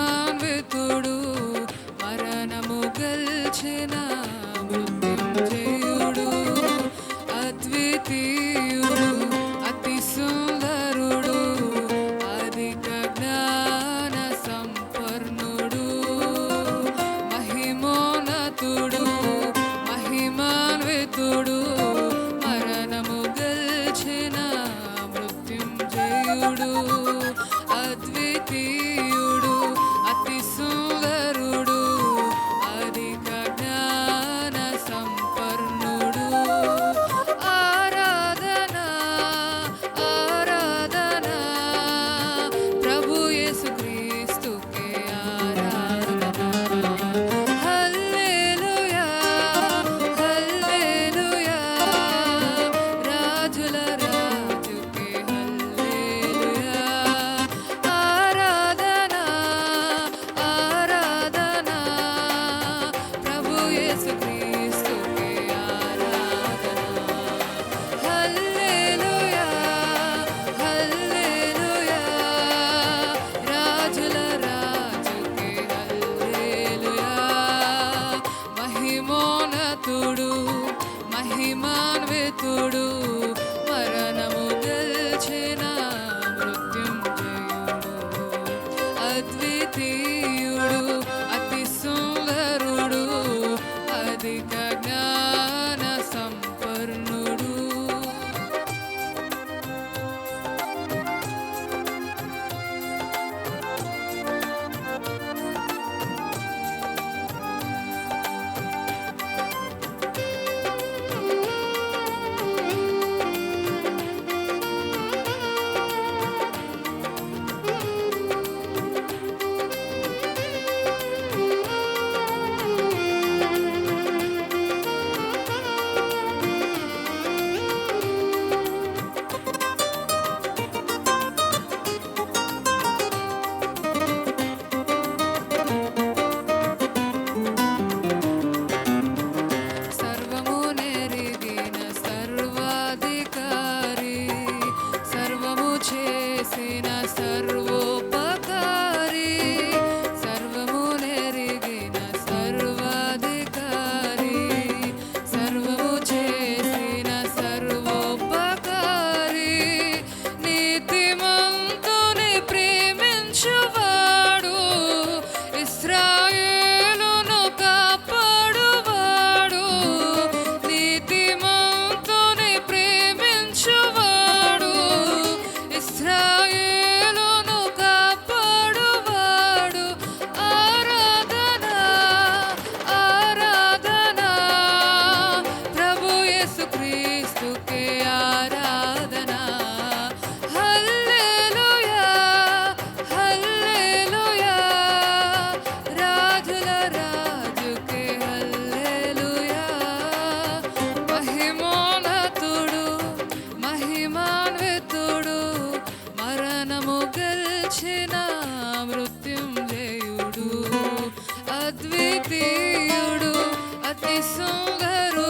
మహిమాన్వితుడు మరణము గల్చిన మృత్యుంజయుడు అద్వితీయుడు అతి సుందరుడు అధిక జ్ఞాన సంపన్నుడు మహిమోన్నతుడు మహిమాన్వితుడు మరణము గల్చిన మృత్యుంజయుడు అద్వితీయుడు. మహాన్వితుడు మరణము గెలిచిన అతిశయుడు అతి సుందరు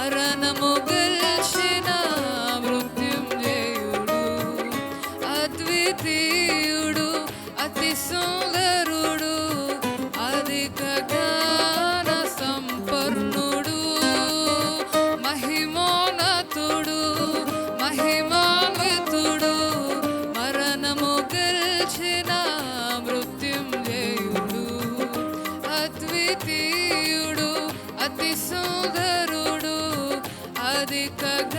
మరణము గెలిచిన మృత్యుంజయుడు అద్వితీయుడు అతి సుందరుడు అధిక జ్ఞాన సంపన్నుడు మహిమోన్నతుడు మహిమాన్వితుడు మరణము గెలిచిన మృత్యుంజయుడు అద్వితీయుడు ಬೇಕಾಗ